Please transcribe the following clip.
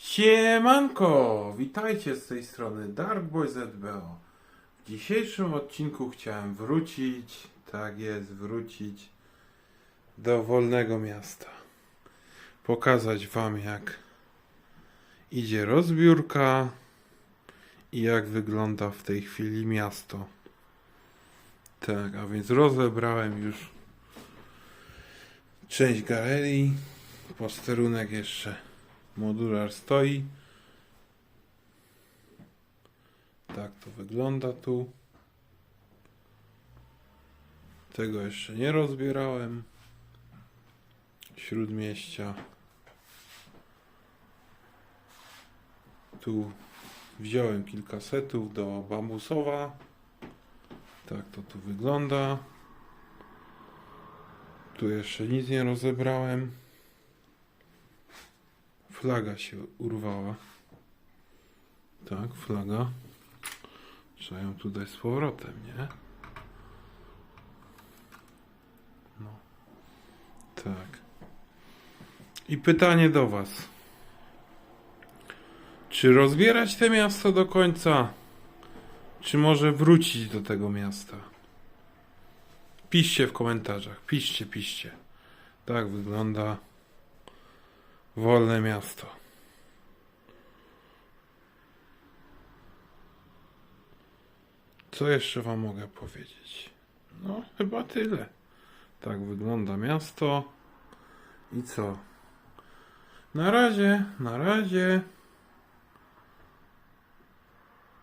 Siemanko! Witajcie z tej strony Darkboy ZBO. W dzisiejszym odcinku chciałem wrócić, tak jest, wrócić do wolnego miasta. Pokazać wam jak idzie rozbiórka i jak wygląda w tej chwili miasto. Tak, a więc rozebrałem już część galerii. Posterunek jeszcze modular stoi. Tak to wygląda tu. Tego jeszcze nie rozbierałem. Śródmieścia. Tu wziąłem kilka setów do bambusowa. Tak to tu wygląda. Tu jeszcze nic nie rozebrałem. Flaga się urwała. Tak, flaga. Trzeba ją tutaj z powrotem, nie? No. Tak. I pytanie do Was. Czy rozbierać te miasto do końca? Czy może wrócić do tego miasta? Piszcie w komentarzach. Piszcie, piszcie. Tak wygląda wolne miasto. Co jeszcze Wam mogę powiedzieć? No, chyba tyle. Tak wygląda miasto. I co? Na razie, na razie.